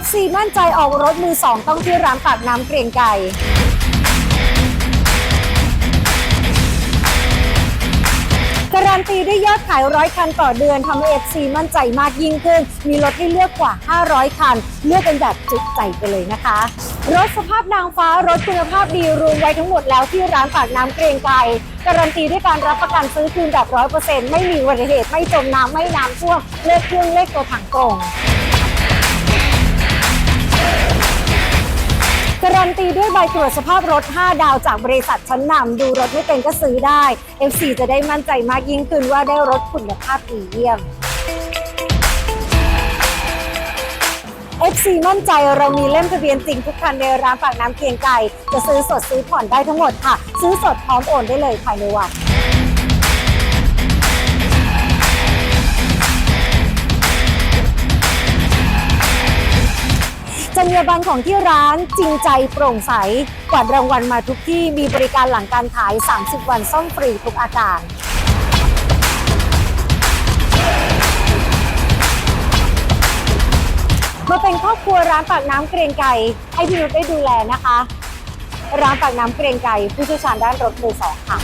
FC มั่นใจออกรถมือสองต้องที่ร้านปากน้ำเกรียงไก่การันตีด้วยยอดขายร้อยคันต่อเดือนทำให้ FC มั่นใจมากยิ่งขึ้น มีรถให้เลือกกว่า 500 คัน เลือกกันแบบจุใจไปเลยนะคะ รถสภาพนางฟ้ารถคุณภาพดีรวมไว้ทั้งหมดแล้วที่ร้านปากน้ำเกรียงไกรการันตีด้วยการรับประกันซื้อคืนแบบร้อยเปอร์เซ็นต์ไม่มีอุบัติเหตุไม่จมน้ำไม่น้ำท่วมเลขเครื่องเลขตัวถังตรง การันตีด้วยใบตรวจสภาพรถ 5 ดาวจากบริษัทชั้นนำดูรถไม่เป็นก็ซื้อได้ FC จะได้มั่นใจมากยิ่งขึ้นว่าได้รถคุณภาพดีเยี่ยม FC มั่นใจเรามีเล่มทะเบียนจริงทุกคันในร้านปากน้ำเกียงไก่จะซื้อสดซื้อผ่อนได้ทั้งหมดค่ะ ซื้อสดพร้อมโอนได้เลยภายในวัน รยาบรรณของที่ร้านจริงใจโปร่งใส กวาดรางวัลมาทุกที่มีบริการหลังการขาย 30 วันซ่อมฟรีทุกอาการมาเป็นครอบครัวร้านปากน้ำเกรงไก่ให้พี่นุชได้ดูแลนะคะ ร้านปากน้ำเกรงไก่ผู้เชี่ยวชาญด้านรถมือสองค่ะ